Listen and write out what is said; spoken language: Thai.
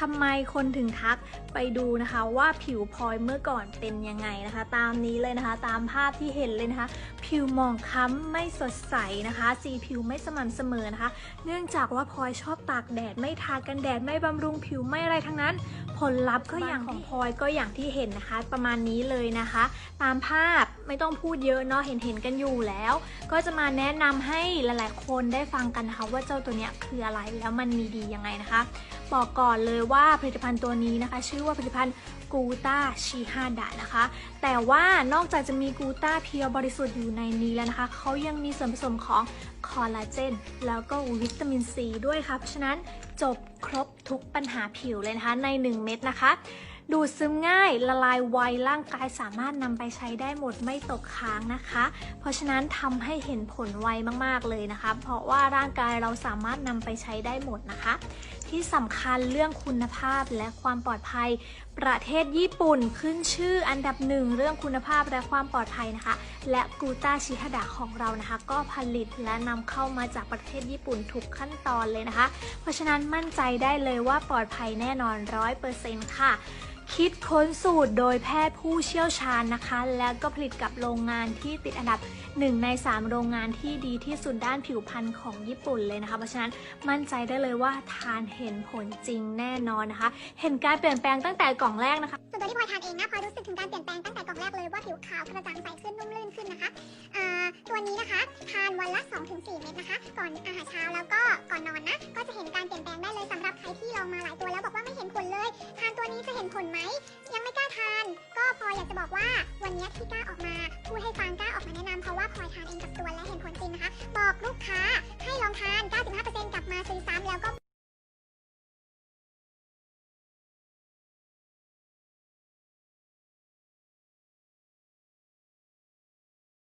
ทำไมคนถึงทักไปดูนะคะว่าผิวพลอยเมื่อก่อนเป็นยังไงนะคะ ตามนี้เลยนะคะ ตามภาพที่เห็นเลยนะคะ ผิวหมองคล้ำไม่สดใสนะคะ สีผิวไม่สม่ำเสมอนะคะ เนื่องจากว่าพลอยชอบตากแดดไม่ทากันแดดไม่บำรุงผิวไม่อะไรทั้งนั้น ผลลัพธ์ก็อย่างของพลอยก็อย่างที่เห็นนะคะ ประมาณนี้เลยนะคะ ตามภาพ ไม่ต้องพูดเยอะเนาะเห็นเห็นๆกันอยู่แล้ว ก็จะมาแนะนำให้หลายๆ คนได้ฟังกันนะคะว่าเจ้าตัวเนี้ยคืออะไรแล้วมันมีดียังไงนะคะ บอกก่อนเลยว่าผลิตภัณฑ์ตัวนี้นะคะ ชื่อว่าผลิตภัณฑ์กูต้าชีฮาดะนะคะ แต่ว่านอกจากจะมีกูต้าเพียวบริสุทธิ์อยู่ในนี้แล้วนะคะ เขายังมีส่วนผสมของคอลลาเจนแล้วก็วิตามินซีด้วยค่ะ เพราะฉะนั้นจบครบทุกปัญหาผิวเลยนะคะใน 1 เม็ดนะคะ ดูดซึมง่ายละลายไวร่างกายสามารถนำไปใช้ได้หมดไม่ตกค้างนะคะ เพราะฉะนั้นทำให้เห็นผลไวมากๆเลยนะคะ เพราะว่าร่างกายเราสามารถนำไปใช้ได้หมดนะคะ ที่สำคัญเรื่องคุณภาพและความปลอดภัย ประเทศญี่ปุ่นขึ้นชื่ออันดับหนึ่งเรื่องคุณภาพและความปลอดภัยนะคะ และกูต้าชิฮดะของเรานะคะ ก็ผลิตและนำเข้ามาจากประเทศญี่ปุ่นทุกขั้นตอนเลยนะคะ เพราะฉะนั้นมั่นใจได้เลยว่าปลอดภัยแน่นอนร้อยเปอร์เซ็นต์ค่ะ คิดค้นสูตรโดยแพทย์ผู้เชี่ยวชาญนะคะ แล้วก็ผลิตกับโรงงานที่ติดอันดับ 1 ใน 3 โรงงานที่ดีที่สุดด้านผิวพรรณของญี่ปุ่นเลยนะคะ เพราะฉะนั้นมั่นใจได้เลยว่าทานเห็นผลจริงแน่นอนนะคะ เห็นการเปลี่ยนแปลงตั้งแต่กล่องแรกนะคะส่วนตัวที่พลอยทานเองนะพลอยรู้สึกถึงการเปลี่ยนแปลงตั้งแต่กล่องแรกเลยว่าผิวขาวกระจ่างใสขึ้นนุ่มลื่นขึ้นนะคะตัวนี้นะคะทานวันละ 2-4 เม็ดนะคะ ก่อนอาหารเช้าแล้วก็ก่อนนอนนะก็จะเห็นการเปลี่ยนแปลงได้เลยสำ ยังไม่กล้าทาน ก็พลอยอยากจะบอกว่าวันนี้ที่กล้าออกมาพูดให้ฟังกล้าออกมาแนะนำเพราะว่าพลอยทานเองกับตัวและเห็นผลจริงนะคะ บอกลูกค้าให้